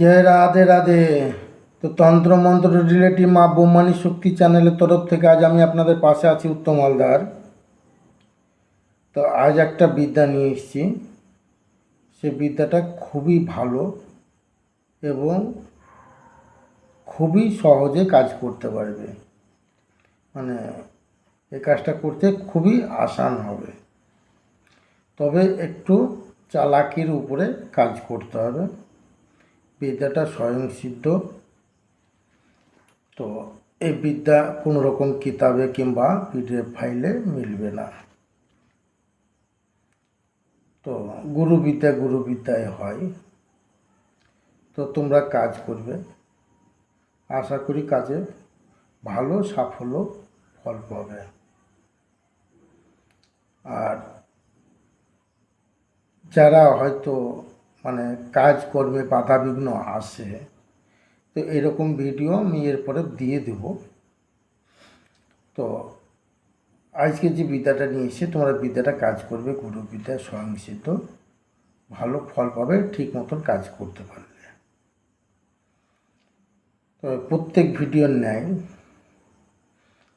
জয় রাধে রাধে। তো তন্ত্র মন্ত্র রিলেটিভ মা বোমানি শক্তি চ্যানেলের তরফ থেকে আজ আমি আপনাদের পাশে আছি উত্তম হালদার। তো আজ একটা বিদ্যা নিয়ে এসেছি। সে বিদ্যাটা খুবই ভালো এবং খুবই সহজে কাজ করতে পারবে। মানে এই কাজটা করতে খুবই আসান হবে। তবে একটু চালাকির উপরে কাজ করতে হবে। বিদ্যাটা স্বয়ংসিদ্ধ। তো এই বিদ্যা কোনো রকম কিতাবে কিংবা পিডিএফ ফাইলে মিলবে না। তো গুরু বিদ্যা গুরু বিদ্যায় হয়। তো তোমরা কাজ করবে। আশা করি কাজে ভালো সাফল্য ফল পাবে। আর যারা হয়তো মানে কাজকর্মে বাধা বিঘ্ন আসে, তো এরকম ভিডিও আমি এরপরে দিয়ে দেব। তো আজকে যে বিদ্যাটা নিয়ে এসে তোমরা বিদ্যাটা কাজ করবে, গুরু বিদ্যা স্বয়ংসিদ্ধ, ভালো ফল পাবে, ঠিক মতন কাজ করতে পারলে তো প্রত্যেক ভিডিওর ন্যায়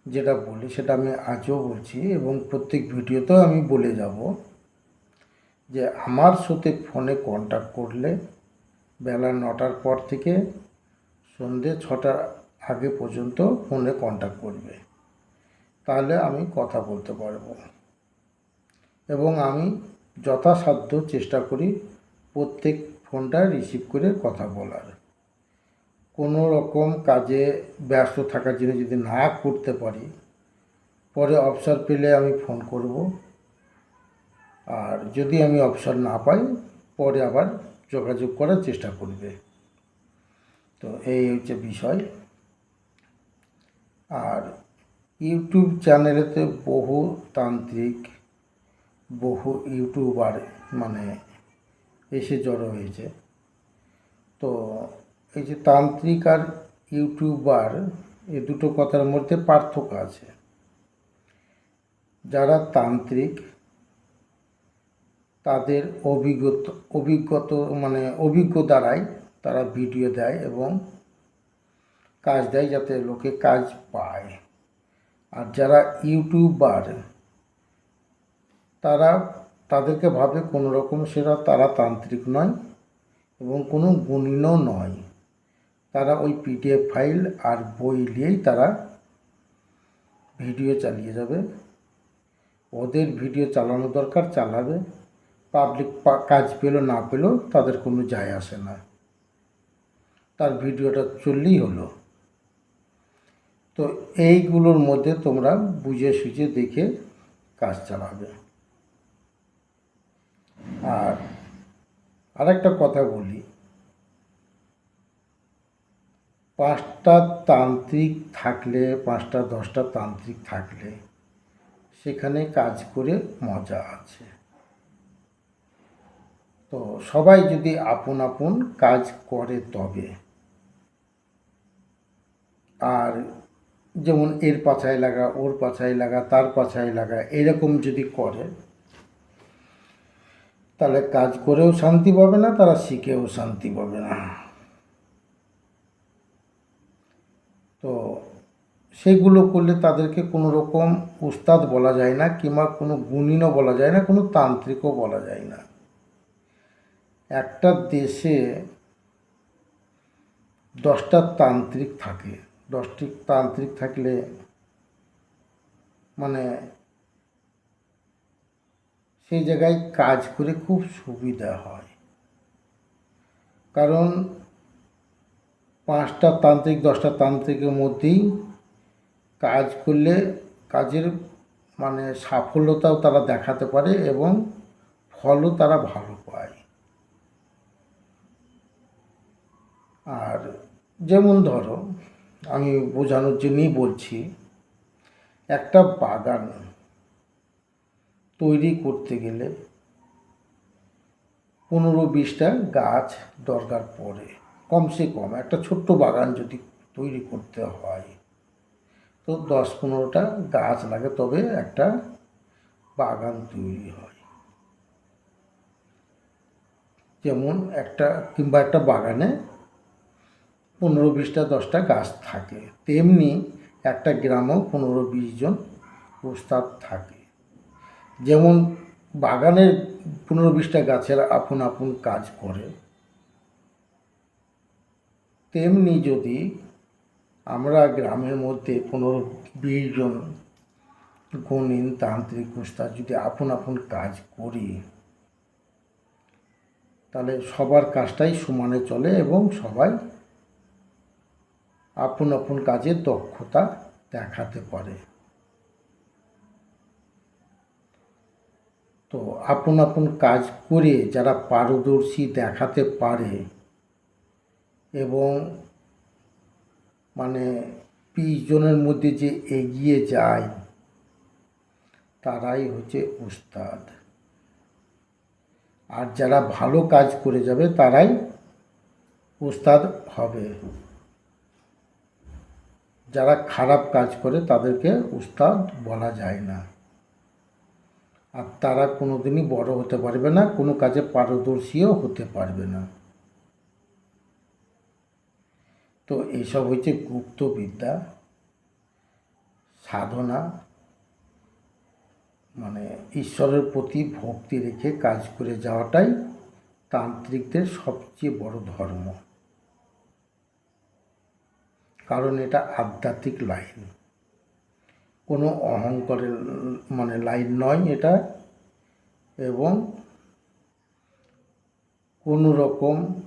যেটা বলি সেটা আমি আজও বলছি এবং প্রত্যেক ভিডিওতেও আমি বলে যাব। যে আমার সাথে ফোনে কন্ট্যাক্ট করলে বেলা নটার পর থেকে সন্ধে ছটার আগে পর্যন্ত ফোনে কন্ট্যাক্ট করবে। তাহলে আমি কথা বলতে পারব। এবং আমি যথাসাধ্য চেষ্টা করি প্রত্যেক ফোনটা রিসিভ করে কথা বলার। কোনো রকম কাজে ব্যস্ত থাকার জন্য যদি না করতে পারি, পরে অবসর পেলে আমি ফোন করব। আর যদি আমি অবসর না পাই, পরে আবার যোগাযোগ করার চেষ্টা করবে। তো এই হচ্ছে বিষয়। আর ইউটিউব চ্যানেলেতে বহু তান্ত্রিক, বহু ইউটিউবার মানে এসে জড়ো হয়েছে। তো এই যে তান্ত্রিক আর ইউটিউবার এ দুটো কথার মধ্যে পার্থক্য আছে। যারা তান্ত্রিক তাদের অভিজ্ঞত অভিজ্ঞত মানে অভিজ্ঞ দ্বারাই তারা ভিডিও দেয় এবং কাজ দেয় যাতে লোকে কাজ পায়। আর যারা ইউটিউবার, তারা, তাদেরকে ভাবে কোনো রকম সেরা তারা তান্ত্রিক নয় এবং কোনো গুণীনও নয়। তারা ওই পিডিএফ ফাইল আর বই নিয়েই তারা ভিডিও চালিয়ে যাবে। ওদের ভিডিও চালানো দরকার, চালাবে। পাবলিক কাজ পেল, না পেল, তাদের কোনো যায় আসে না। তার ভিডিওটা চললেই হলো। তো এইগুলোর মধ্যে তোমরা বুঝে সুঝে দেখে কাজ চালাবে। আর আরেকটা কথা বলি। পাঁচটা তান্ত্রিক থাকলে, পাঁচটা দশটা তান্ত্রিক থাকলে, সেখানে কাজ করে মজা আছে। তো সবাই যদি আপন আপন কাজ করে তবে। আর যেমন এর পাছায় লাগা, ওর পাছায় লাগা, তার পাছায় লাগা, এরকম যদি করে, তাহলে কাজ করেও শান্তি পাবে না, তারা শিখেও শান্তি পাবে না। তো সেগুলো করলে তাদেরকে কোনো রকম উস্তাদ বলা যায় না, কিংবা কোনো গুণিনও বলা যায় না, কোনো তান্ত্রিকও বলা যায় না। একটা দেশে দশটা তান্ত্রিক থাকে। দশটি তান্ত্রিক থাকলে মানে সেই জায়গায় কাজ করে খুব সুবিধা হয়। কারণ পাঁচটা তান্ত্রিক, দশটা তান্ত্রিকের মধ্যেই কাজ করলে কাজের মানে সাফল্যতাও তারা দেখাতে পারে এবং ফলও তারা ভালো পায়। আর যেমন ধরো, আমি বোঝানোর জন্যই বলছি, একটা বাগান তৈরি করতে গেলে পনেরো বিশটা গাছ দরকার পড়ে, কমসে কম। একটা ছোট্ট বাগান যদি তৈরি করতে হয়, তো দশ পনেরোটা গাছ লাগে, তবে একটা বাগান তৈরি হয়। যেমন একটা কিংবা একটা বাগানে পনেরো বিশটা দশটা গাছ থাকে। তেমনি একটা গ্রামেও পনেরো বিশ জন থাকে। যেমন বাগানের পনেরো বিশটা গাছের আপন আপন কাজ করে। তেমনি যদি আমরা গ্রামের মধ্যে পনেরো বিশ জন গণিন, তান্ত্রিক উস্তাদ যদি আপন আপন কাজ করি, তাহলে সবার কাজটাই সমানে চলে এবং সবাই আপন আপন কাজে দক্ষতা দেখাতে পারে। তো আপন আপন কাজ করে যারা পারদর্শী দেখাতে পারে এবং মানে বিশ জনের মধ্যে যে এগিয়ে যায়, তারাই হচ্ছে উস্তাদ আর যারা ভালো কাজ করে যাবে, তারাই উস্তাদ হবে। যারা খারাপ কাজ করে তাদেরকে উস্তাদ বলা যায় না। আর তারা কোনোদিনই বড় হতে পারবে না, কোনো কাজে পারদর্শীও হতে পারবে না। তো এইসব হচ্ছে গুপ্ত বিদ্যা, সাধনা মানে ঈশ্বরের প্রতি ভক্তি রেখে কাজ করে যাওয়াটাই তান্ত্রিকদের সবচেয়ে বড় ধর্ম। কারণ এটা আধ্যাত্মিক লাইন। কোনো অহংকারের মানে লাইন নয় এটা। এবং কোনো রকম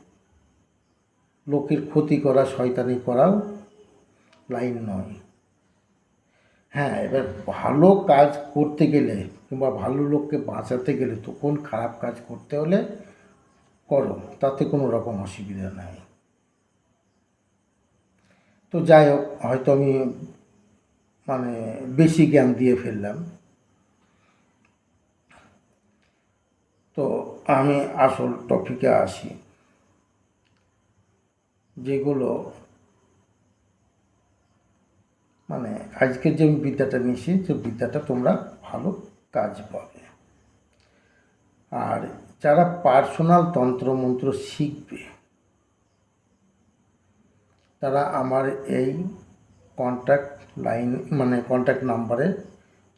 লোকের ক্ষতি করা, শয়তানি করাও লাইন নয়। হ্যাঁ এবার ভালো কাজ করতে গেলে কিংবা ভালো লোককে বাঁচাতে গেলে তখন খারাপ কাজ করতে হলে করো, তাতে কোনো রকম অসুবিধা নাই। তো যাই হোক, হয়তো আমি মানে বেশি জ্ঞান দিয়ে ফেললাম। তো আমি আসল টপিকে আসি। যেগুলো মানে আজকের যে আমি বিদ্যাটা নিয়েছি, যে বিদ্যাটা তোমরা ভালো কাজ পাবে। আর যারা পার্সোনাল তন্ত্রমন্ত্র শিখবে তারা আমার এই কন্ট্যাক্ট লাইন মানে কন্ট্যাক্ট নাম্বারে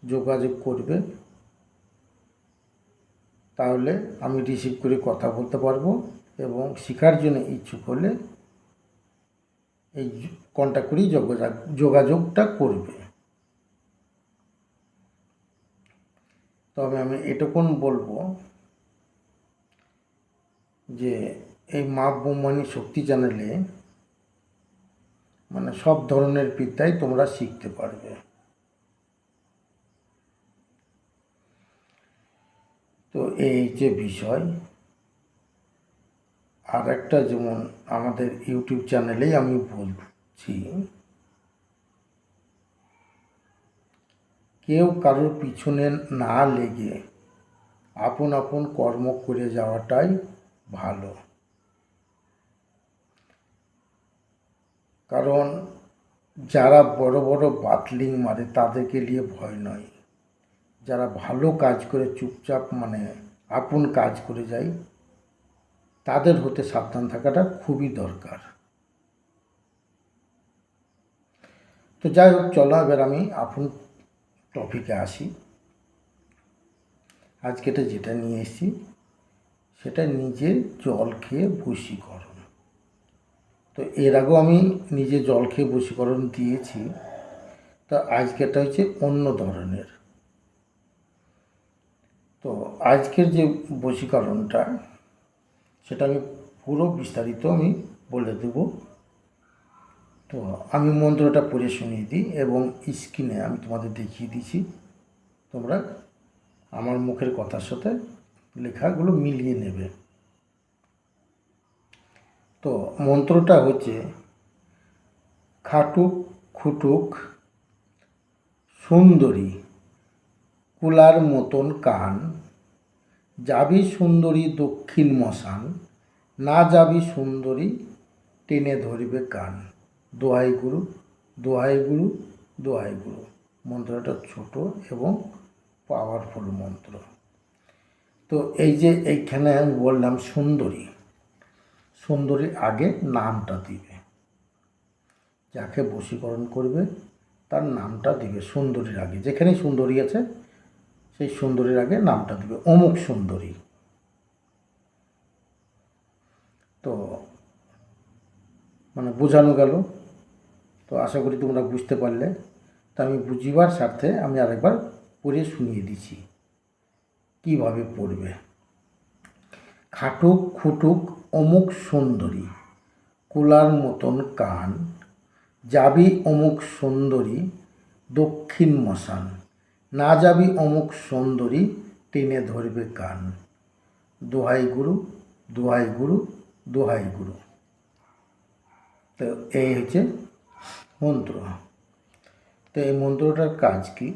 যোগাযোগ করবে। তাহলে আমি রিসিভ করে কথা বলতে পারব এবং শেখার জন্য ইচ্ছুক হলে এই কন্ট্যাক্ট করেই যোগাযোগ যোগাযোগটা করবে। তবে আমি এটুকুন বলব যে এই মা, বোমানি শক্তি চ্যানেলে মানে সব ধরনের বিদ্যাই তোমরা শিখতে পারবে। তো এই যে বিষয়, আর একটা যেমন আমাদের ইউটিউব চ্যানেলেই আমি বলছি, কেউ কারোর পিছনে না লেগে আপন আপন কর্ম করে যাওয়াটাই ভালো। কারণ যারা বড় বড় বাতলিং মারে তাদেরকে নিয়ে ভয় নয়। যারা ভালো কাজ করে, চুপচাপ মানে আপন কাজ করে যায়, তাদের হতে সাবধান থাকাটা খুবই দরকার। তো যাই হোক, চলো এবার আমি আপন টপিকে আসি। আজকেটা যেটা নিয়ে এসেছি, সেটা নিজে জল খেয়ে বশীকরণ তো এর আগেও আমি নিজে জল খেয়ে বশীকরণ দিয়েছি। তো আজকেরটা হচ্ছে অন্য ধরনের। তো আজকের যে বশীকরণটা, সেটা আমি পুরো বিস্তারিত আমি বলে দেব। তো আমি মন্ত্রটা পড়ে শুনিয়ে দিই এবং স্ক্রিনে আমি তোমাদের দেখিয়ে দিয়েছি তোমরা আমার মুখের কথার সাথে লেখাগুলো মিলিয়ে নেবে। তো মন্ত্রটা হচ্ছে খাটুক খুটুক সুন্দরী কুলার মতন কান, যাবি সুন্দরী দক্ষিণ মশান, না যাবি সুন্দরী টেনে ধরবে কান। দোহাই গুরু দোহাই গুরু দোহাই গুরু। মন্ত্রটা ছোট এবং পাওয়ারফুল মন্ত্র। তো এই যে এইখানে আমি বললাম সুন্দরী সুন্দরীর আগে নামটা দিবে। যাকে বশীকরণ করবে, তার নামটা দিবে সুন্দরীর আগে। যেখানেই সুন্দরী আছে, সেই সুন্দরীর আগে নামটা দিবে। অমুক সুন্দরী। তো মানে বোঝানো গেল। তো আশা করি তোমরা বুঝতে পারলে। তা আমি বুঝিবার স্বার্থে আমি আরেকবার পড়ে শুনিয়ে দিচ্ছি। কীভাবে পড়বে? খাটুক, খুটুক অমুক সুন্দরী, কুলার মতন কান, যাবি অমুক সুন্দরী, দক্ষিণ মশান, না যাবি অমুক সুন্দরী, টেনে ধরবে কান। দোহাই গুরু দোহাই গুরু দোহাই গুরু। তো এই হচ্ছে মন্ত্র। তো এই মন্ত্রটার কাজ কি?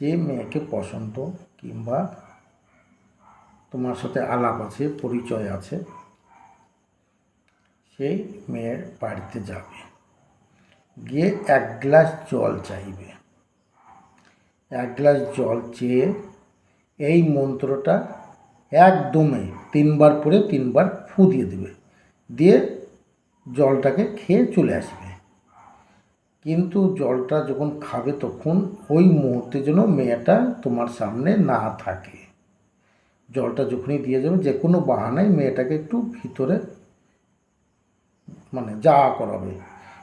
যে মেয়েকে পছন্দ কিংবা তোমার সাথে আলাপ আছে, পরিচয় আছে, সেই মেয়ের বাড়িতে যাবে। গিয়ে এক গ্লাস জল চাইবে। এক গ্লাস জল চেয়ে এই মন্ত্রটা একদমে তিনবার পরে তিনবার ফু দিয়ে দেবে। দিয়ে জলটাকে খেয়ে চলে আসবে। কিন্তু জলটা যখন খাবে তখন ওই মুহূর্তে যেন মেয়েটা তোমার সামনে না থাকে। জলটা যখনই দিয়ে যাবে, যে কোনো বাহানায় মেয়েটাকে একটু ভিতরে মানে যা করাবে,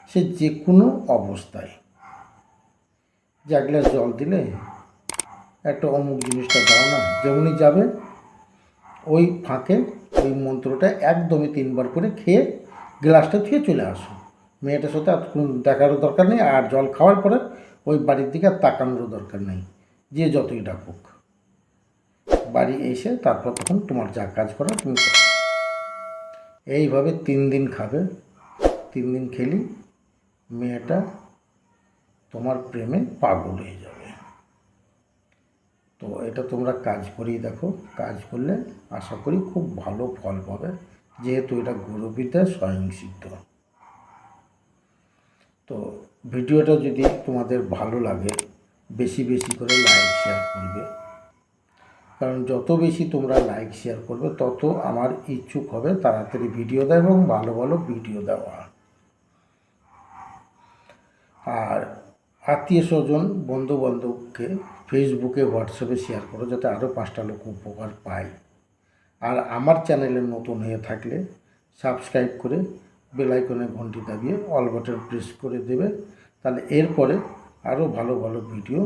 সে যে কোনো অবস্থায়। যে এক গ্লাস জল দিলে একটা অমুক জিনিসটা দাও না, যেমনই যাবে, ওই ফাঁকে ওই মন্ত্রটা একদমই তিনবার করে খেয়ে গ্লাসটা ধুয়ে চলে আসো। মেয়েটার সাথে আর কোনো দেখারও দরকার নেই, আর জল খাওয়ার পরে ওই বাড়ির দিকে আর তাকানোরও দরকার নেই, যে যতই ডাকুক। বাড়ি এসে তারপর তখন তোমার যা কাজ করার তুমি করো। এইভাবে তিন দিন খাবে, তিন দিন খেলি, মেয়েটা তোমার প্রেমে পাগল হয়ে যাবে। তো এটা তোমরা কাজ করেই দেখো, কাজ করলে আশা করি খুব ভালো ফল পাবে, যেহেতু এটা গুরুবিদ্যা স্বয়ংসিদ্ধ। তো ভিডিওটা যদি তোমাদের ভালো লাগে, বেশি বেশি করে লাইক শেয়ার করবে। কারণ যত বেশি তোমরা লাইক শেয়ার করবে, তত আমার ইচ্ছুক হবে তাড়াতাড়ি ভিডিও দেওয়া এবং ভালো ভালো ভিডিও দেওয়া। আর আত্মীয় স্বজন বন্ধু বান্ধবকে ফেসবুকে হোয়াটসঅ্যাপে শেয়ার করো যাতে আরও পাঁচটা লোক উপকার পায়। আর আমার চ্যানেলে নতুন হয়ে থাকলে সাবস্ক্রাইব করে বেলাইকনে ঘন্টি দাবিয়ে অল বাটন প্রেস করে দেবে। তাহলে এরপরে আরও ভালো ভালো ভিডিও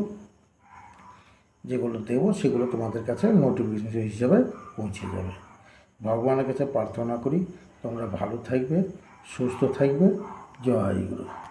যেগুলো দেবো, সেগুলো তোমাদের কাছে নোটিফিকেশন হিসাবে পৌঁছে যাবে। ভগবানের কাছে প্রার্থনা করি, তোমরা ভালো থাকবে, সুস্থ থাকবে। জয় গুরু।